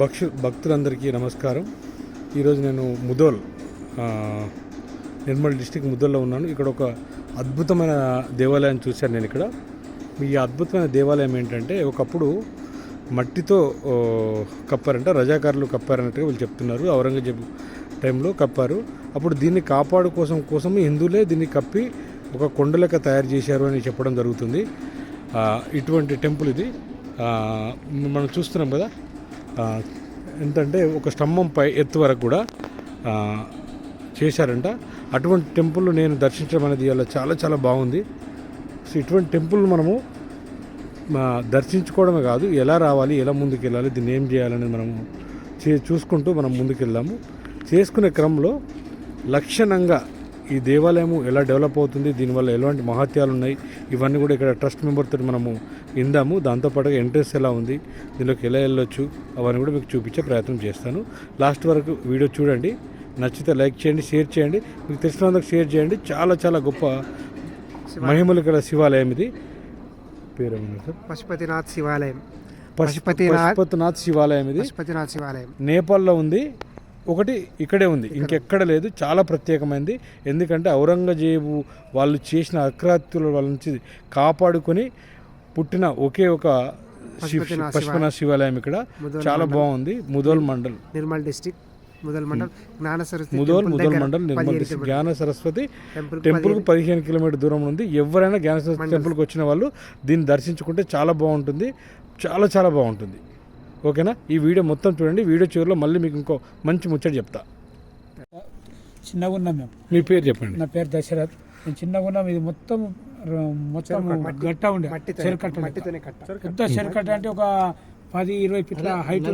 భక్షు భక్తులందరికీ నమస్కారం. ఈరోజు నేను ముదోల్ నిర్మల్ డిస్టిక్ ముదోల్లో ఉన్నాను. ఇక్కడ ఒక అద్భుతమైన దేవాలయం చూశాను నేను ఇక్కడ. ఈ అద్భుతమైన దేవాలయం ఏంటంటే ఒకప్పుడు మట్టితో కప్పారంట రజాకారులు కప్పారన్నట్టుగా వీళ్ళు చెప్తున్నారు. ఔరంగజేబు టైంలో కప్పారు. అప్పుడు దీన్ని కాపాడు కోసం కోసం హిందువులే దీన్ని కప్పి ఒక కొండ లెక్క తయారు చేశారు అని చెప్పడం జరుగుతుంది. ఇటువంటి టెంపుల్ ఇది. మనం చూస్తున్నాం కదా ఎంతంటే ఒక స్తంభం పై ఎత్తు వరకు కూడా చేశారంట. అటువంటి టెంపుల్ నేను దర్శించడం అనేది ఇలా చాలా చాలా బాగుంది. సో ఇటువంటి టెంపుల్ మనము దర్శించుకోవడమే కాదు ఎలా రావాలి ఎలా ముందుకు వెళ్ళాలి దీన్ని ఏం చేయాలనేది మనము చే చూసుకుంటూ మనం ముందుకెళ్ళాము చేసుకునే క్రమంలో లక్షణంగా ఈ దేవాలయము ఎలా డెవలప్ అవుతుంది దీనివల్ల ఎలాంటి మహత్యాలు ఉన్నాయి ఇవన్నీ కూడా ఇక్కడ ట్రస్ట్ మెంబర్ తోటి మనము ఇందాము దాంతోపాటుగా ఎంట్రెన్స్ ఎలా ఉంది దీనిలోకి ఎలా వెళ్ళొచ్చు అవన్నీ కూడా మీకు చూపించే ప్రయత్నం చేస్తాను. లాస్ట్ వరకు వీడియో చూడండి నచ్చితే లైక్ చేయండి షేర్ చేయండి మీకు తెలిసిన వాళ్ళకి షేర్ చేయండి. చాలా చాలా గొప్ప మహిమలు గల శివాలయం ఇది. పేరు సార్? పశుపతినాథ్ శివాలయం. పశుపతినాథ్ పశుపతినాథ్ శివాలయం ఇది. పశుపతినాథ్ శివాలయం. నేపాల్లో ఉంది. ఒకటి ఇక్కడే ఉంది. ఇంకెక్కడ లేదు. చాలా ప్రత్యేకమైనది ఎందుకంటే ఔరంగజేబు వాళ్ళు చేసిన అక్రాత్యుల వాళ్ళ నుంచి కాపాడుకొని పుట్టిన ఒకే ఒక పశుపతినాథ్ శివాలయం. ఇక్కడ. చాలా బాగుంది. ముదోల్ మండల్. నిర్మల్ డిస్టిక్ ముదల్ మండల్. జ్ఞాన సరస్వతి ముదోల్ మండల్ నిర్మల్ కిలోమీటర్లు. జ్ఞాన సరస్వతి టెంపుల్ టెంపుల్కు పదిహేను కిలోమీటర్ దూరం ఉంది. ఎవరైనా జ్ఞాన సరస్వతి టెంపుల్కి వచ్చిన వాళ్ళు దీన్ని దర్శించుకుంటే చాలా బాగుంటుంది. చాలా చాలా బాగుంటుంది. ఓకేనా? ఈ వీడియో మొత్తం చూడండి. వీడియో చివరిలో మళ్ళీ మీకు ఇంకో మంచి ముచ్చట చెప్తా. చిన్నగా ఉన్నాం మేము. మీ పేరు చెప్పండి. నా పేరు దశరథ్. నేను చిన్నగా ఉన్నాం ఇది మొత్తం మొత్తం గట్ట ఉండే. చెరకట్ట పెద్ద చెరకట్ట అంటే ఒక పది ఇరవై ఫీట్ల హైట్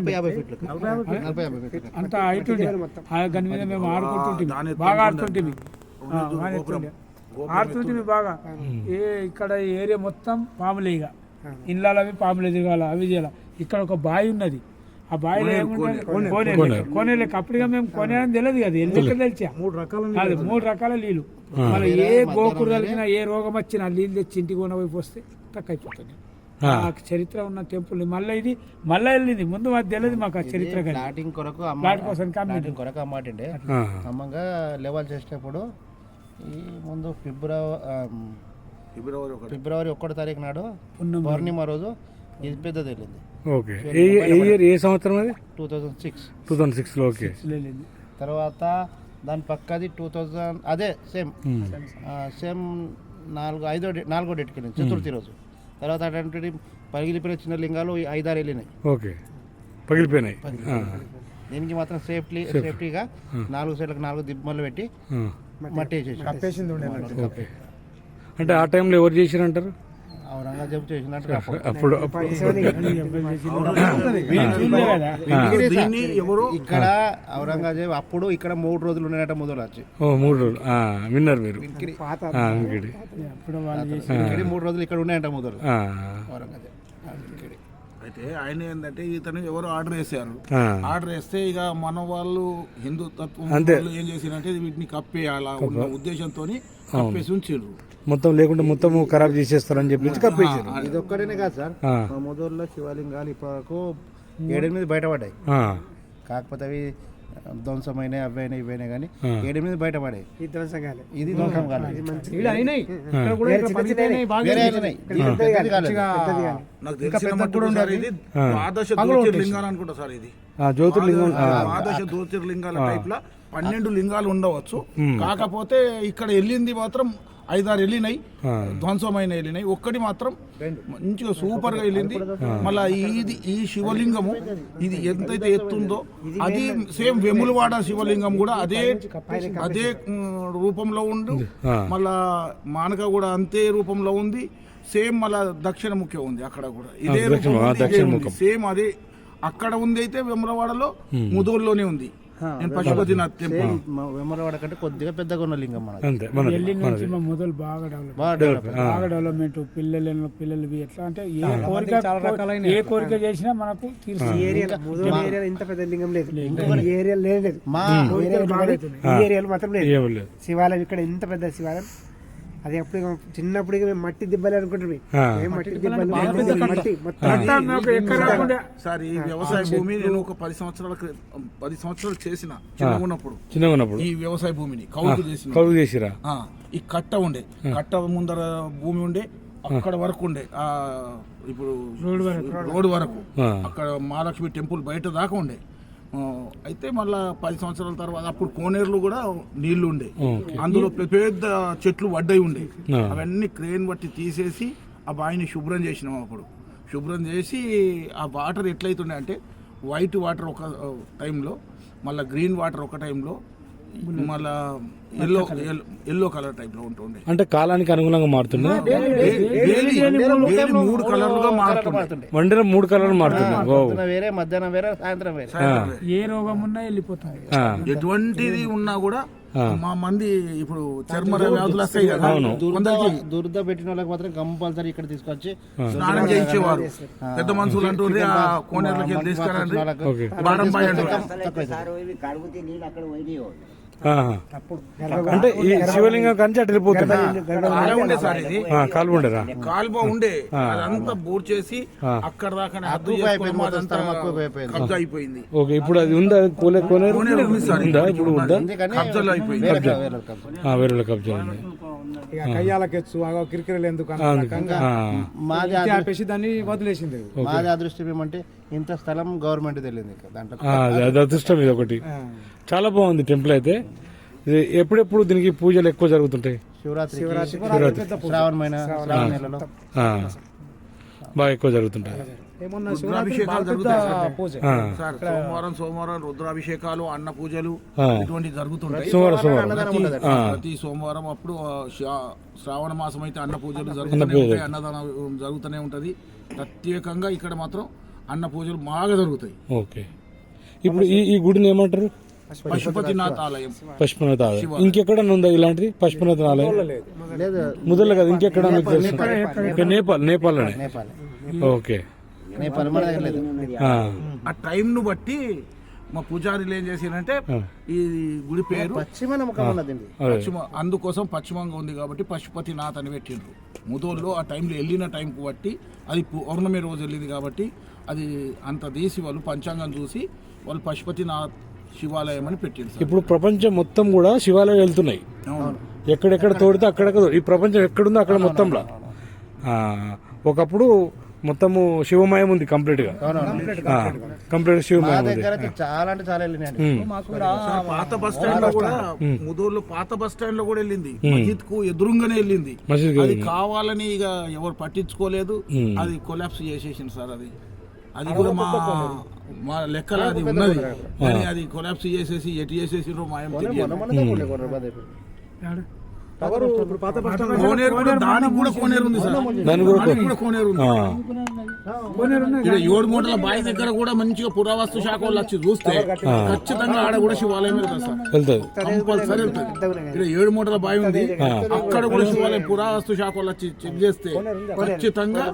అంత హైట్ ఉండే. ఆ దాని మీద మేము ఆడుకుంటుంటే బాగా ఆడుతుంటే ఆడుతుంటే బాగా ఏ ఇక్కడ ఏరియా మొత్తం పాములే ఇక ఇళ్ళలో అవి పాములు ఎదగాల అవి చేయాలి. ఇక్కడ ఒక బావి ఉన్నది. ఆ బావిలో కోనేరు కోనేరు అప్పుడుగా మేము కోనేరు తెలియదు కదా. ఎందుకు తెలిసా? మూడు రకాల అది మూడు రకాల నీళ్ళు. మళ్ళీ ఏ గోకుడు కలిగినా ఏ రోగం వచ్చినా నీళ్ళు తెచ్చి ఇంటికి కొన పోయి పోస్తే తక్కువ అయిపోతుంది ఆ. ఆ చరిత్ర ఉన్న టెంపుల్ మళ్ళీ ఇది మళ్ళీ వెళ్ళింది. ముందు మాకు తెలియదు మాకు ఆ చరిత్ర కానీ. స్టార్టింగ్ కొరకు అమ్మ ప్లాట్ కోసం కొరకు అమ్మాటిండే అమ్మంగా లెవెల్ చేసేటప్పుడు ఈ ముందు ఫిబ్రవరి ఫిబ్రవరి ఒకటో. తారీఖు నాడు పౌర్ణిమ రోజు ఇది పెద్దది వెళ్ళింది ఓకే. ఏ ఏ ఇయర్ ఏ సంవత్సరం అది? Two thousand six. Two thousand సిక్స్లో ఓకే. వెళ్ళింది తర్వాత దాని పక్కది టూ థౌజండ్ అదే సేమ్. సేమ్ నాలుగు ఐదో డే- నాలుగో డేట్కి వెళ్ళింది చతుర్థి రోజు. తర్వాత అటువంటి పగిలిపోయిన చిన్న లింగాలు ఈ ఐదారు వెళ్ళినాయి. ఓకే. పగిలిపోయినాయి. ఆ, దీనికి మాత్రం సేఫ్టీ సేఫ్టీగా నాలుగు సైడ్లకు నాలుగు దిబ్బలు పెట్టి ఆ, మట్టి వేసేసి కప్పేసింది ఉండే అన్నట్టు. ఓకే. అంటే ఆ టైంలో ఎవరు చేసిరంటారు? ఔరంగజేబు చేసినట్టు అప్పుడు. ఇక్కడ ఔరంగజేబు అప్పుడు ఇక్కడ మూడు రోజులు ఉన్నాయట మొదలు వచ్చి ఓ మూడు రోజులు. ఆ, విన్నారు మీరు. మూడు రోజులు ఇక్కడ ఉన్నాయంట మొదలు. ఆ, ఔరంగజేబు. అయితే ఆయన ఏంటంటే ఇతను ఎవరు ఆర్డర్ వేసారు ఆర్డర్ వేస్తే ఇక మన వాళ్ళు హిందూ తత్వం ఏం చేసిరంటే వీటిని కప్పేయాలా ఉన్న ఉద్దేశంతో కప్పేసి ఉంచారు. మొత్తం లేకుంటే మొత్తం ఖరాబ్ చేసేస్తారని చెప్పేసి కప్పేసారు ఇది ఒక్కడేనే కాదు సార్. మా మొదల్లో శివలింగాలు ఇప్పటివరకు ఏడెనిమిది బయటపడ్డాయి. కాకపోతే అవి ధ్వంసమైన అవైనా ఇవైనా కానీ ఆ. ఏడెనిమిది బయటపడాయి. ఈ ధ్వంసం కాలే. ఇది? ధ్వంసం కాలేదు కానీ జ్యోతిర్లింగం ద్వాదశ జ్యోతిర్లింగాల టైప్ లా పన్నెండు లింగాలు ఉండవచ్చు. కాకపోతే ఇక్కడ వెళ్ళింది మాత్రం ఐదారు వెళ్ళినాయి. ధ్వంసమైన వెళ్ళినాయి. ఒక్కటి మాత్రం మంచిగా సూపర్గా వెళ్ళింది మళ్ళా ఇది ఈ శివలింగము ఇది ఎంతైతే ఎత్తుందో అది సేమ్ వెములవాడ శివలింగం కూడా అదే అదే రూపంలో ఉండు. మళ్ళా మానక కూడా అంతే రూపంలో ఉంది. సేమ్ మళ్ళా దక్షిణ ముఖ్యం ఉంది అక్కడ కూడా. ఇదే. సేమ్ అదే. అక్కడ ఉంది అయితే వెములవాడలో ముదుగుల్లోనే ఉంది. పశుపతినాథ్ టెంపుల్ వెమ్మలవాడ కంటే కొద్దిగా పెద్దగా ఉన్న లింగం మనది అంతే మనది వెళ్ళిన నుంచి మా మొదలు బాగా డెవలప్ బాగా డెవలప్ బాగా డెవలప్మెంట్ పిల్లలు పిల్లలు ఎట్లా అంటే ఏ కోరిక ఏ కోరిక చేసినా మనకు ఏరియాలో ఇంత పెద్ద లింగం లేదు. ఈ ఏరియాలో లేదు. మా ఏరియాలో మాత్రం లేదు. శివాలయం ఇక్కడ ఇంత పెద్ద శివాలయం అది అప్పుడు చిన్నప్పుడు మేము మట్టి దిబ్బలే అనుకుంటాం ఆ. ఏం మట్టి దిబ్బలు మట్టి మొత్తం సార్ ఈ వ్యవసాయ భూమి నేను ఒక పది సంవత్సరాల క్రితం పది సంవత్సరాలు చేసిన చిన్నగా ఉన్నప్పుడు. చిన్నగా ఉన్నప్పుడు. ఈ వ్యవసాయ భూమిని కౌలు చేసిన. కలుగు చేసిరా? ఆ, ఈ కట్ట ఉండే. కట్ట ముందర భూమి ఉండే అక్కడ వరకు ఉండే. ఆ ఇప్పుడు రోడ్డు వరకు. అక్కడ మహాలక్ష్మి టెంపుల్ బయట దాకా ఉండే. అయితే మళ్ళా పది సంవత్సరాల తర్వాత అప్పుడు కోనేరులో కూడా నీళ్ళు ఉండే. అందులో పెద్ద పెద్ద చెట్లు వడ్డయి ఉండే. అవన్నీ క్రేన్ బట్టి తీసేసి ఆ బావిని శుభ్రం చేసినాం అప్పుడు శుభ్రం చేసి ఆ వాటర్ ఎట్లయితుండే అంటే వైట్ వాటర్ ఒక టైంలో మళ్ళీ గ్రీన్ వాటర్ ఒక టైంలో మళ్ళా ఎల్లో ఎల్లో కలర్ టైప్లో ఉంటుండే. అంటే కాలానికి అనుగుణంగా మారుతుందా? మూడు కలర్లుగా మారుతుండే. వండిన మూడు కలర్లు మారుతుంది వేరే మధ్యాహ్నం వేరే సాయంత్రం వేరే. ఏ రోగం ఉన్నా వెళ్ళిపోతుంది ఆ, ఎటువంటిది ఉన్నా కూడా. మా మంది ఇప్పుడు చర్మ వ్యాధులు వస్తాయి కదా. దురద పెట్టిన వాళ్ళకి మాత్రం కంపల్సరీ ఇక్కడ తీసుకొచ్చి స్నానం చేయించేవారు. పెద్ద మనుషులు ఆ కోనేరులకి తీసుకురండి. బాడం పై అంటారు. అంటే ఈ శివలింగం కంచి అటు వెళ్ళిపోతుంది అలా ఉండే సార్ ఇది. ఆ, కాలు ఉండరా కాల్వ ఉండే. అదంతా బోర్ చేసి అక్కడ దాకా కబ్జా అయిపోయింది. ఓకే ఇప్పుడు అది ఉందా? కోలే కోనేరు? కోనేరు ఉంది ఇప్పుడు ఉందా? కబ్జాలో అయిపోయింది. ఆ, వేరే కబ్జా ఉంది. ఇక కయ్యాలకెచ్చు అగో కిరికిరలు ఎందుకు అందుకని. ఆ, మాది ఆపేసి దాన్ని వదిలేసింది మాది అదృష్టం ఏమంటే ఇంత స్థలం గవర్నమెంట్ తెలియదు ఇక దాంట్లో. ఆ, అది అది అదృష్టం ఇది ఒకటి. చాలా బాగుంది టెంపుల్ అయితే. ఇది ఎప్పుడెప్పుడు దీనికి పూజలు ఎక్కువ జరుగుతుంటాయి? శివరాత్రి శ్రావణ మైన శ్రావణ నెలలో. ఆ, బాగా ఎక్కువ జరుగుతుంటాయి. రుద్రాభిషేకాలు జరుగుతాయి సార్. సోమవారం సోమవారం రుద్రాభిషేకాలు అన్న పూజలు. ఇటువంటి జరుగుతుంటాయి. ప్రతి- సోమవారం అప్పుడు శ్రావణ మాసం అయితే అన్న పూజలు జరుగుతూనే ఉంటాయి. అన్నదానం జరుగుతూనే ఉంటది. ప్రత్యేకంగా ఇక్కడ మాత్రం అన్న పూజలు బాగా జరుగుతాయి. ఓకే. ఇప్పుడు ఈ ఈ గుడిని ఏమంటారు? పశుపతినాథ్ ఆలయం. పశుపనాథ ఆలయం. ఇంకెక్కడ ఉందా ఇలాంటిది? పశుపనాథ ఆలయం? లేదు. ముదల కదా ఇంకెక్కడ నేపాల్ నేపాల్. ఓకే. ఆ, టైంను బట్టి మా పూజారులు ఏం చేశారంటే ఈ గుడి పేరు పశ్చిమ పశ్చిమ అందుకోసం పశ్చిమంగా ఉంది కాబట్టి పశుపతినాథ్ అని పెట్టిండ్రు. ముదోల్లో ఆ టైంలో వెళ్ళిన టైంకు బట్టి అది పౌర్ణమి రోజు వెళ్ళింది కాబట్టి అది అంత తీసి వాళ్ళు పంచాంగం చూసి వాళ్ళు పశుపతినాథ్ శివాలయం అని పెట్టిండ్రు ఇప్పుడు ప్రపంచం మొత్తం కూడా శివాలయం వెళ్తున్నాయి. ఎక్కడెక్కడ తోడితే అక్కడెక్కడ ఈ ప్రపంచం ఎక్కడుందో అక్కడ మొత్తంలో. ఆ, ఒకప్పుడు మొత్తము శివమయం ఉంది కంప్లీట్గా కంప్లీట్ మా శివమయం ఉంది. చాలా అంటే చాలా పాత బస్ స్టాండ్లో కూడా ముదోళ్ళు పాత బస్ స్టాండ్లో కూడా వెళ్ళింది. మస్జిద్కు ఎదురుగానే వెళ్ళింది. అది కావాలని ఇక ఎవరు పట్టించుకోలేదు. అది కొలాప్స్ చేసేసింది సార్ అది. అది కూడా మా మా లెక్కల అది ఉన్నది. కానీ అది కొలాప్స్ చేసేసి ఎటు చేసేసిండ్రో మాయం తెలియదు. దానికి కూడా కోనేరు ఉంది సార్. దాని కూడా దానికి కూడా కోనేరు ఉంది. ఇక్కడ ఏడు మూటల బావి దగ్గర కూడా మంచిగా పురావస్తు శాఖ వాళ్ళు వచ్చి చూస్తే ఖచ్చితంగా ఆడ కూడా శివాలయం వెళ్తారు సార్. కంపల్సరీ ఇక్కడ ఏడు మూటల బావి ఉంది. అక్కడ కూడా శివాలయం పురావస్తు శాఖ వాళ్ళు వచ్చి చెక్ చేస్తే ఖచ్చితంగా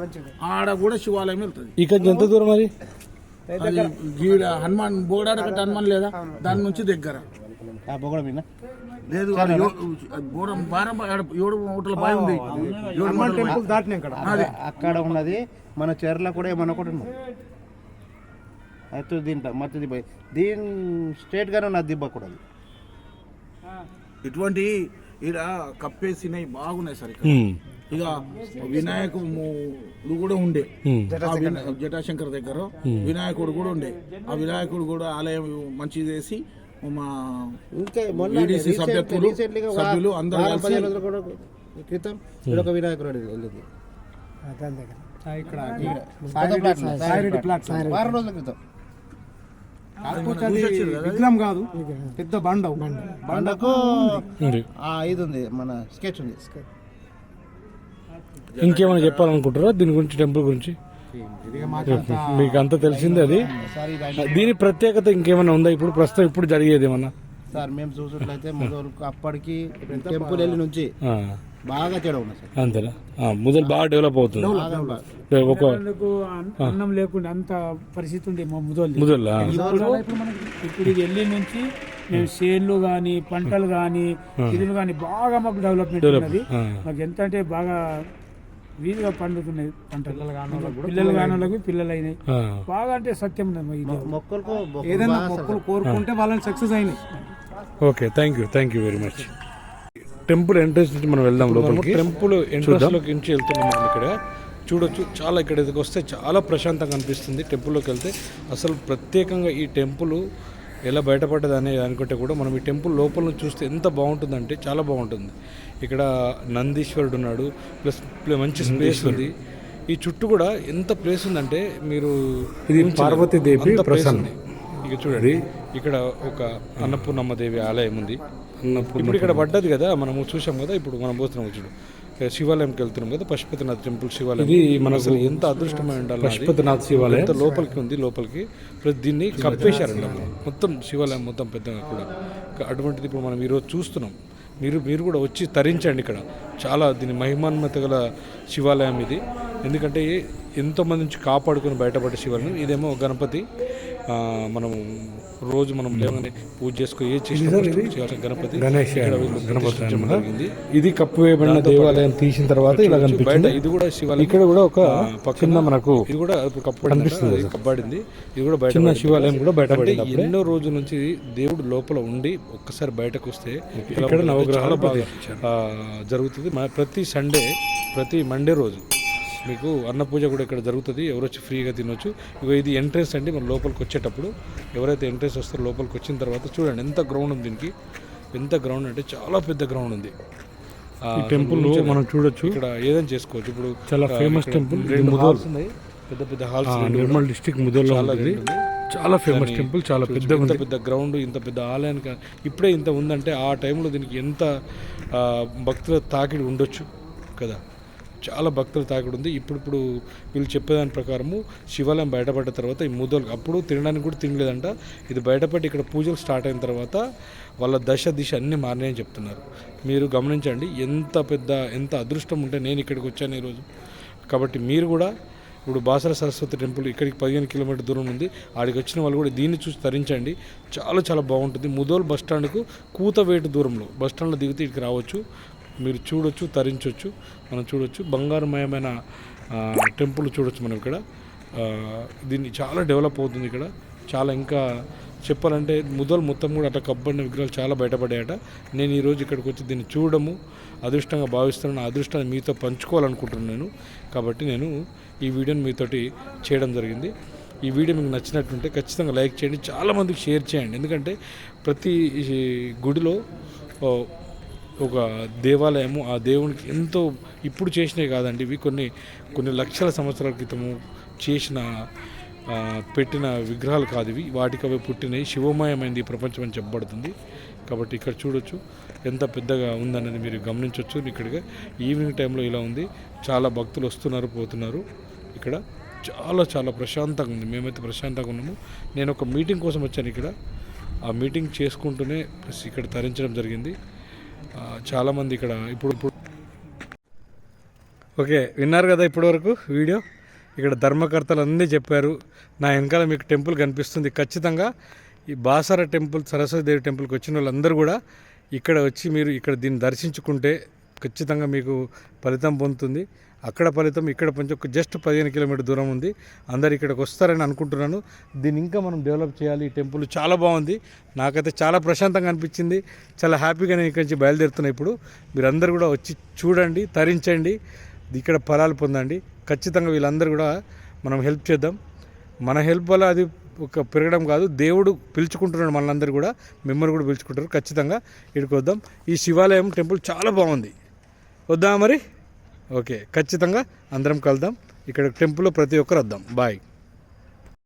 ఆడ కూడా శివాలయం వెళ్తుంది. ఇక్కడ ఎంత దూరం అది అది గీడ హనుమాన్ బోడాడకట్ట హనుమాన్ లేదా? దాని నుంచి దగ్గర. ఆ బొగడ మీద? లేదు మూటల బావి ఉంది. బావి. టెంపుల్ దాటిన ఇక్కడ అది. అక్కడ ఉన్నది మన చీరలో కూడా ఏమన్నా ఒకటి ఉన్నది అయితే దీంట్లో మత్తు దిబ్బ దీని స్ట్రేట్ గానే ఉన్నది దిబ్బ కూడా అది. ఇటువంటి ఈడ కప్పేసినవి బాగున్నాయి సార్ ఇక్కడ. ఇక వినాయకుడు కూడా ఉండే. జటాశంకర్ దగ్గర వినాయకుడు కూడా ఉండే. ఆ వినాయకుడు కూడా ఆలయం మంచి చేసి మా సభ్యత్వులు, సభ్యులు అందరూ క్రితం ఒక వినాయకుడు వెళ్ళింది ఇక్కడ వారం రోజుల క్రితం. విగ్రహం కాదు. పెద్ద బండ. బండకు ఇది ఉంది. మన స్కెచ్ ఉంది. ఇంకేమైనా చెప్పాలనుకుంటారా దీని గురించి టెంపుల్ గురించి? మాకు అంతా తెలిసిందే అది? సార్ ఇది దీని ప్రత్యేకత ఇంకేమైనా ఉందా? ఇప్పుడు ప్రస్తుతం ఇప్పుడు జరిగేది ఏమన్నా? సార్ మేము చూసినట్లయితే మొదలు అప్పటికి టెంపుల్ వెళ్ళి నుంచి బాగా తేడా ఉంది సార్. అంతేనా? మొదలు బాగా డెవలప్ అవుతుంది. ఒక అన్నం లేకుండా అంత పరిస్థితి ఉండే మా ముదోళ్ళు ముదల్ ఇప్పుడు ఇప్పుడు ఇది వెళ్ళి నుంచి మేము చేన్లు కానీ పంటలు కానీ ఇల్లు కానీ బాగా మాకు డెవలప్మెంట్ ఉన్నది. మాకు ఎంత అంటే బాగా వీధిగా పండుతున్నాయి పంటలు. పిల్లలు కాని వాళ్ళకి పిల్లలు అయినాయి. బాగా అంటే సత్యం. మొక్కలకు మొక్కలు ఏదైనా మొక్కలు కోరుకుంటే వాళ్ళని సక్సెస్ అయినాయి. Okay thank you thank you very much. Temple entrance నుంచి మనం వెళ్దాం లోపలికి. టెంపుల్ ఎంట్రన్స్లోకి నుంచి వెళ్తున్నాం మనం ఇక్కడ. చూడొచ్చు చాలా ఇక్కడ ఇదికి వస్తే చాలా ప్రశాంతంగా అనిపిస్తుంది టెంపుల్లోకి వెళ్తే. అసలు ప్రత్యేకంగా ఈ టెంపుల్ ఎలా బయటపడ్డది అనేది అనుకుంటే కూడా మనం ఈ టెంపుల్ లోపల చూస్తే ఎంత బాగుంటుందంటే చాలా బాగుంటుంది ఇక్కడ నందీశ్వరుడు ఉన్నాడు ప్లస్ మంచి స్పేస్ ఉంది ఈ చుట్టూ కూడా ఎంత ప్లేస్ ఉందంటే మీరు ఇది. పార్వతీదేవి ప్రసన్నం. ఉంది. ఇక చూడండి ఇక్కడ ఒక అన్నపూర్ణమ్మ దేవి ఆలయం ఉంది ఇప్పుడు ఇక్కడ పడ్డది కదా మనము చూసాం కదా ఇప్పుడు మనం పోతున్నాం చూడు శివాలయంకి వెళ్తున్నాం కదా పశుపతినాథ్ టెంపుల్ శివాలయం. ఇది మనకు ఎంత అదృష్టమై ఉండాలి. పశుపతినాథ్ శివాలయం. ఎంత లోపలికి ఉంది లోపలికి. ప్లస్ దీన్ని కప్పేశారండి. మొత్తం శివాలయం మొత్తం పెద్దగా కూడా. అటువంటిది ఇప్పుడు మనం ఈరోజు చూస్తున్నాం. మీరు మీరు కూడా వచ్చి తరించండి ఇక్కడ. చాలా దీని మహిమాన్మత గల శివాలయం ఇది. ఎందుకంటే ఎంతోమంది నుంచి కాపాడుకొని బయటపడ్డ శివాలయం. ఇదేమో గణపతి మనము రోజు మనం లేవగానే పూజ చేసుకుని ఏ చేసిన గణపతి. గణేష్ గణపతి. ఇది కప్పు వేయబడిన దేవాలయం తీసిన తర్వాత ఇలా బయట కనిపించింది. ఇది కూడా శివాలయం. ఇక్కడ కూడా ఒక పక్కన మనకు ఇది కూడా కప్పబడింది కనిపిస్తుంది. ఇది కప్పబడింది ఇది కూడా బయట. శివాలయం కూడా అప్పుడే. ఎన్నో రోజుల నుంచి దేవుడు లోపల ఉండి ఒక్కసారి బయటకు వస్తే ఇక్కడ నవగ్రహాలు బాగా జరుగుతుంది. మన ప్రతి సండే ప్రతి మండే రోజు మీకు అన్న పూజ కూడా ఇక్కడ జరుగుతుంది. ఎవరు వచ్చి ఫ్రీగా తినొచ్చు. ఇగో ఇది ఎంట్రెన్స్ అండి. మన లోపలికి వచ్చేటప్పుడు ఎవరైతే ఎంట్రెన్స్ వస్తారో లోపలికి వచ్చిన తర్వాత చూడండి ఎంత గ్రౌండ్ ఉంది దీనికి. ఎంత గ్రౌండ్ అంటే చాలా పెద్ద గ్రౌండ్ ఉంది. టెంపుల్ మనం చూడొచ్చు. ఇక్కడ ఏదైనా చేసుకోవచ్చు. ఇప్పుడు చాలా రెండు ముదోల్. హాల్స్ ఉన్నాయి. పెద్ద పెద్ద హాల్స్ నిర్మల్ డిస్టిక్ ముదోల్లో చాలా ఫేమస్ టెంపుల్ చాలా. పెద్దగా ఇంత పెద్ద గ్రౌండ్ ఇంత పెద్ద ఆలయానికి ఇప్పుడే ఇంత ఉందంటే ఆ టైంలో దీనికి ఎంత భక్తుల తాకిడి ఉండొచ్చు కదా. చాలా భక్తులు తాకిడి ఉంది. ఇప్పుడు ఇప్పుడు వీళ్ళు చెప్పేదాని ప్రకారము శివాలయం బయటపడ్డ తర్వాత ఈ ముదలు అప్పుడు తినడానికి కూడా తినలేదంట. ఇది బయటపడి ఇక్కడ పూజలు స్టార్ట్ అయిన తర్వాత వాళ్ళ దశ దిశ అన్నీ మారినాయని చెప్తున్నారు. మీరు గమనించండి ఎంత పెద్ద ఎంత అదృష్టం ఉంటే నేను ఇక్కడికి వచ్చాను ఈరోజు. కాబట్టి మీరు కూడా ఇప్పుడు బాసర సరస్వతి టెంపుల్ ఇక్కడికి పదిహేను కిలోమీటర్ దూరం ఉంది. ఆడికి వచ్చిన వాళ్ళు కూడా దీన్ని చూసి తరించండి. చాలా చాలా బాగుంటుంది. ముదోల్ బస్ స్టాండ్కు కూతవేటు దూరంలో బస్ స్టాండ్లో దిగితే ఇక్కడికి రావచ్చు. మీరు చూడొచ్చు తరించవచ్చు మనం చూడొచ్చు. బంగారుమయమైన టెంపుల్ చూడొచ్చు మనం ఇక్కడ. దీన్ని చాలా డెవలప్ అవుతుంది ఇక్కడ. చాలా ఇంకా చెప్పాలంటే మొదలు మొత్తం కూడా అట్లా కబ్బడిన విగ్రహాలు చాలా బయటపడ్డాయట. నేను ఈరోజు ఇక్కడికి వచ్చి దీన్ని చూడడము అదృష్టంగా భావిస్తున్నాను అదృష్టాన్ని మీతో పంచుకోవాలనుకుంటున్నాను నేను. కాబట్టి నేను ఈ వీడియోని మీతోటి చేయడం జరిగింది. ఈ వీడియో మీకు నచ్చినట్టుంటే ఖచ్చితంగా లైక్ చేయండి చాలామందికి షేర్ చేయండి. ఎందుకంటే ప్రతి గుడిలో ఒక దేవాలయము ఆ దేవునికి ఎంతో ఇప్పుడు చేసినవి కాదండి. ఇవి కొన్ని కొన్ని లక్షల సంవత్సరాల క్రితము చేసిన పెట్టిన విగ్రహాలు కాదు ఇవి. వాటికి అవి పుట్టినవి శివమయమైంది ఈ ప్రపంచం అని చెప్పబడుతుంది. కాబట్టి ఇక్కడ చూడొచ్చు ఎంత పెద్దగా ఉందనేది మీరు గమనించవచ్చు ఇక్కడికి ఈవినింగ్ టైంలో ఇలా ఉంది. చాలా భక్తులు వస్తున్నారు పోతున్నారు ఇక్కడ. చాలా చాలా ప్రశాంతంగా ఉంది. మేమైతే ప్రశాంతంగా ఉన్నాము. నేను ఒక మీటింగ్ కోసం వచ్చాను ఇక్కడ. ఆ మీటింగ్ చేసుకుంటూనే ప్లస్ ఇక్కడ తరించడం జరిగింది. చాలామంది ఇక్కడ ఇప్పుడు ఇప్పుడు. ఓకే విన్నారు కదా ఇప్పటివరకు వీడియో? ఇక్కడ ధర్మకర్తలు అన్నీ చెప్పారు నా వెనకాల మీకు టెంపుల్ కనిపిస్తుంది. ఖచ్చితంగా ఈ బాసర టెంపుల్ సరస్వతిదేవి టెంపుల్కి వచ్చిన వాళ్ళందరూ కూడా ఇక్కడ వచ్చి మీరు ఇక్కడ దీన్ని దర్శించుకుంటే ఖచ్చితంగా మీకు ఫలితం పొందుతుంది. అక్కడ ఫలితం ఇక్కడ కొంచెం జస్ట్ పదిహేను కిలోమీటర్ దూరం ఉంది. అందరు ఇక్కడికి వస్తారని అనుకుంటున్నాను. దీన్ని ఇంకా మనం డెవలప్ చేయాలి. ఈ టెంపుల్ చాలా బాగుంది. నాకైతే చాలా ప్రశాంతంగా అనిపించింది. చాలా హ్యాపీగా నేను ఇక్కడి నుంచి బయలుదేరుతున్నా ఇప్పుడు. మీరందరూ కూడా వచ్చి చూడండి తరించండి. ఇక్కడ ఫలాలు పొందండి. ఖచ్చితంగా వీళ్ళందరూ కూడా మనం హెల్ప్ చేద్దాం. మన హెల్ప్ వల్ల అది ఒక పెరగడం కాదు. దేవుడు పిలుచుకుంటున్నాడు మనందరూ కూడా. మిమ్మల్ని కూడా పిలుచుకుంటారు. ఖచ్చితంగా ఇక్కడికి వద్దాం. ఈ శివాలయం టెంపుల్ చాలా బాగుంది. వద్దామా మరి? ఓకే ఖచ్చితంగా అందరం కలుద్దాం. ఇక్కడ టెంపుల్లో ప్రతి ఒక్కరు వద్దాం. బాయ్.